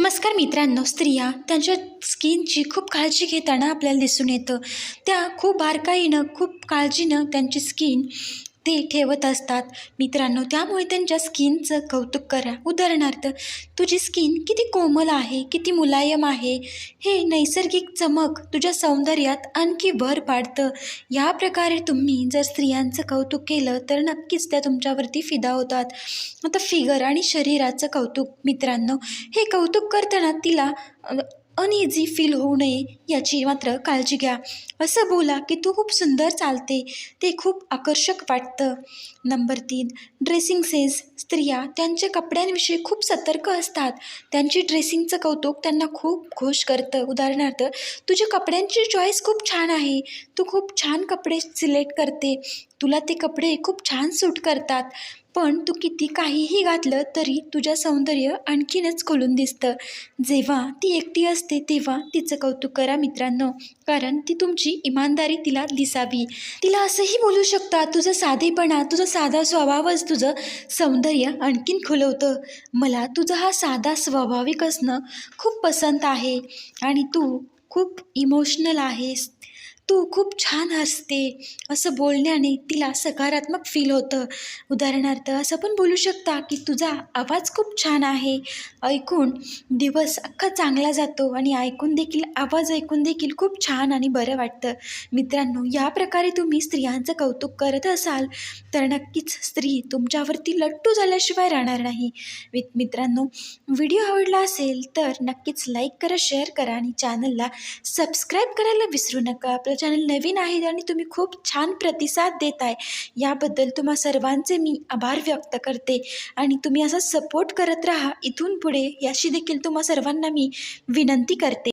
नमस्कार मित्रांनो स्त्रिया त्यांच्या स्किनची खूप काळजी घेताना आपल्याला दिसून येतं. त्या खूप बारकाईनं खूप काळजीनं त्यांची स्किन ते ठेवत असतात. मित्रांनो त्यामुळे त्यांच्या स्किनचं कौतुक करा. उदाहरणार्थ तुझी स्किन किती कोमल आहे किती मुलायम आहे हे नैसर्गिक चमक तुझ्या सौंदर्यात आणखी भर पाडतं. या प्रकारे तुम्ही जर स्त्रियांचं कौतुक केलं तर नक्कीच त्या तुमच्यावरती फिदा होतात. आता फिगर आणि शरीराचं कौतुक मित्रांनो. हे कौतुक करताना तिला अनइझी फील होऊ नये याची मात्र काळजी घ्या. असं बोला की तू खूप सुंदर चालते ते खूप आकर्षक वाटतं. नंबर तीन ड्रेसिंग सेन्स स्त्रिया त्यांच्या कपड्यांविषयी खूप सतर्क असतात. त्यांची ड्रेसिंगचं कौतुक त्यांना खूप खुश करतं. उदाहरणार्थ तुझ्या कपड्यांची चॉईस खूप छान आहे. तू खूप छान कपडे सिलेक्ट करते. तुला ते कपडे खूप छान सूट करतात. पण तू किती काहीही घातलं तरी तुझं सौंदर्य आणखीनच खोलून दिसतं. जेव्हा ती एकटी असते तेव्हा तिचं कौतुक करा मित्रांनो. कारण ती तुमची इमानदारी तिला दिसावी. तिला असंही बोलू शकता तुझं साधेपणा तुझा साधा स्वभावच तुझं सौंदर्य आणखीन खुलवतं. मला तुझा हा साधा स्वाभाविक असणं खूप पसंत आहे. आणि तू खूप इमोशनल आहेस. तू खूप छान हसते. असं बोलण्याने तिला सकारात्मक फील होतं. उदाहरणार्थ असं पण बोलू शकता की तुझा आवाज खूप छान आहे. ऐकून दिवस अख्खा चांगला जातो आणि ऐकून देखील आवाज ऐकून देखील खूप छान आणि बरं वाटतं. मित्रांनो या प्रकारे तुम्ही स्त्रियांचं कौतुक करत असाल तर नक्कीच स्त्री तुमच्यावरती लट्टू झाल्याशिवाय राहणार नाही. मित्रांनो व्हिडिओ आवडला असेल तर नक्कीच लाईक करा शेअर करा आणि चॅनलला सबस्क्राईब करायला विसरू नका. आपलं चॅनल नवीन आहे आणि तुम्ही खूप छान प्रतिसाद देत आहे याबद्दल तुम्हा सर्वांचे मी आभार व्यक्त करते. आणि तुम्ही असा सपोर्ट करत राहा. इथून पुढे याशी देखील तुम्हा सर्वांना मी विनंती करते.